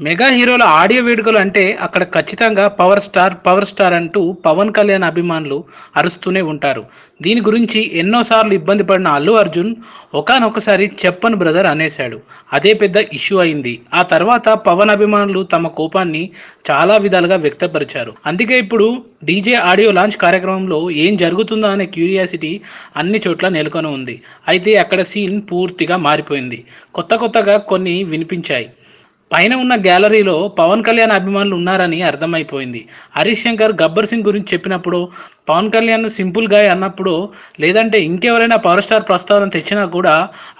Mega హీరోల audio వేడుకలు అంటే అక్కడ ఖచ్చితంగా పవర్ స్టార్ పవర్ స్టార్ అంటూ పవన్ కళ్యాణ్ అభిమానులు అరుస్తూనే ఉంటారు. దీని గురించి ఎన్నోసార్లు ఇబ్బంది పడిన అల్లు అర్జున్ ఒకనొకసారి చెప్పను బ్రదర్ అనేశాడు. అదే పెద్ద ఇష్యూ అయింది. ఆ తర్వాత పవన్ అభిమానులు తమ కోపాన్ని చాలా విధాలుగా వ్యక్తపరిచారు. అందుకే ఇప్పుడు డీజే ఆడియో లాంచ్ కార్యక్రమంలో ఏం జరుగుతుందో అనే క్యూరియాసిటీ అన్ని చోట్ల నెలకొని ఉంది. అయితే అక్కడ సీన్ పూర్తిగా మారిపోయింది. కొత్త కొత్తగా కొన్ని వినిపించాయి. పైన ఉన్న గ్యాలరీలో పవన్ కళ్యాణ్ అభిమానులు ఉన్నారని అర్థమైపోయింది. హరీష్ శంకర్ గబ్బర్ సింగ్ గురించి చెప్పినప్పుడు పవన్ కళ్యాణ్ సింపుల్ గాయ అన్నప్పుడు లేదంటే ఇంకెవరైనా పవర్ స్టార్ ప్రస్తావన తెచ్చినా కూడా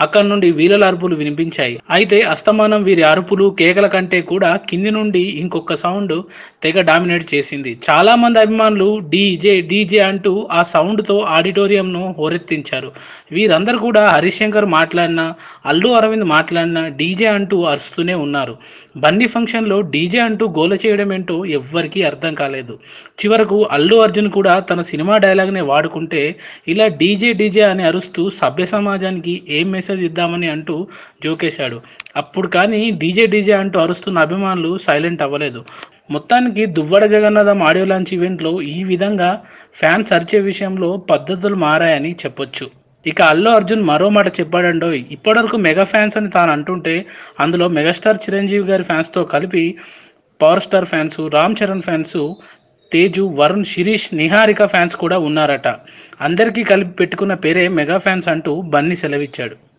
అక్కడ నుండి వీరల అరుపులు వినిపించాయి. అయితే అస్తమానం వీరి అరుపులు కేకల కంటే కూడా కింది నుండి ఇంకొక సౌండ్ తెగ డామినేట్ చేసింది. చాలా మంది అభిమానులు డీజే డీజే అంటూ ఆ సౌండ్తో ఆడిటోరియంను హోరెత్తించారు. వీరందరూ కూడా హరిశంకర్ మాట్లాడినా అల్లు అరవింద్ మాట్లాడినా డీజే అంటూ అరుస్తూనే ఉన్నారు. బందీ ఫంక్షన్లో డీజే అంటూ గోల చేయడం ఏంటో ఎవ్వరికీ అర్థం కాలేదు. చివరకు అల్లు అర్జున్ కూడా తన సినిమా డైలాగ్నే వాడుకుంటే ఇలా డీజే డీజే అని అరుస్తూ సభ్య సమాజానికి ఏం మెసేజ్ ఇద్దామని అంటూ జోకేశాడు. అప్పుడు కానీ డీజే డీజే అంటూ అరుస్తున్న అభిమానులు సైలెంట్ అవ్వలేదు. మొత్తానికి దువ్వడ జగన్నాథం ఆడియో లాంచ్ ఈవెంట్లో ఈ విధంగా ఫ్యాన్స్ అరిచే విషయంలో పద్ధతులు మారాయని చెప్పొచ్చు. ఇక అల్లు అర్జున్ మరో మాట చెప్పాడండో ఇప్పటివరకు మెగా ఫ్యాన్స్ అని తాను అంటుంటే అందులో మెగాస్టార్ చిరంజీవి గారి ఫ్యాన్స్తో కలిపి power star fans Ram Charan fans Teju Varun Sirish Niharika fans కూడా ఉన్నారట. అందరికీ కలిపి పెట్టుకున్న పేరే మెగా ఫ్యాన్స్ అంటూ బన్నీ సెలవిచ్చాడు.